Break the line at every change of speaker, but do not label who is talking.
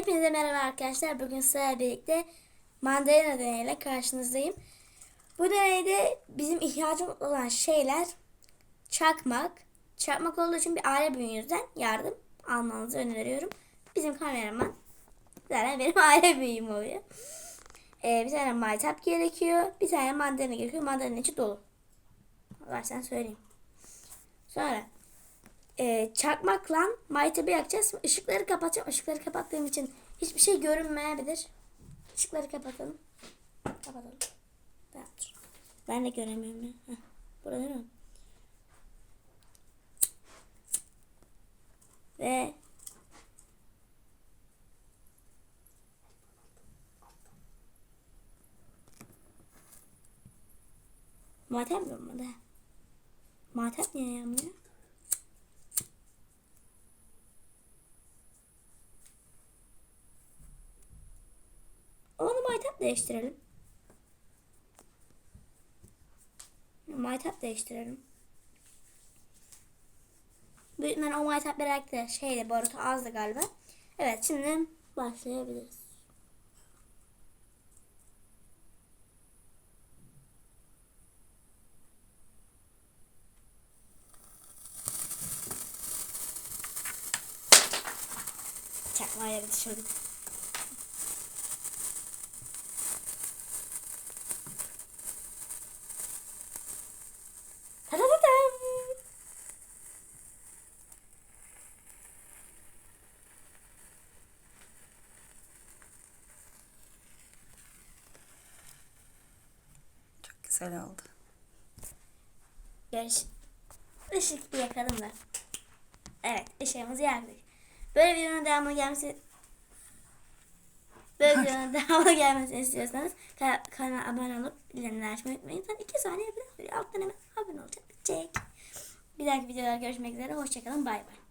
Hepinize merhaba arkadaşlar. Bugün sizlerle birlikte mandalina deneyiyle karşınızdayım. Bu deneyde bizim ihtiyacımız olan şeyler çakmak. Çakmak olduğu için bir aile büyüğünüzden yardım almanızı öneriyorum. Bizim kameraman zaten benim aile büyüğüm oluyor. Ee, bir tane maytap gerekiyor. Bir tane mandalina gerekiyor. Mandalina içi dolu. Varsan söyleyeyim. Sonra e, çakmakla maytabı yakacağız. Işıkları kapatacağım. Işıkları kapattığım için hiçbir şey görünmeyebilir. Işıkları kapatalım. Kapatalım. Tamamdır. Ben de göremiyorum ya. Heh, burada değil mi? Ve Matem mi olmadı? Matem niye yanmıyor? Onu maytap değiştirelim. Maytap değiştirelim. Büyütmen o maytap bıraktı. Şeyde borutu azdı galiba. Evet şimdi başlayabiliriz. Çakmağı yere düşürdük.
Güzel oldu.
Görüş. Işık bir yakalım da. Evet ışığımızı yaktık. Böyle videonun devamı gelmesi Böyle videonun devamı gelmesini istiyorsanız ka- kanala abone olup bildirimleri açmayı unutmayın. Zaten 2 saniye sürüyor. Alttan hemen abone olacak. Bitecek. Bir dahaki videoda görüşmek üzere. Hoşçakalın. Bay bay.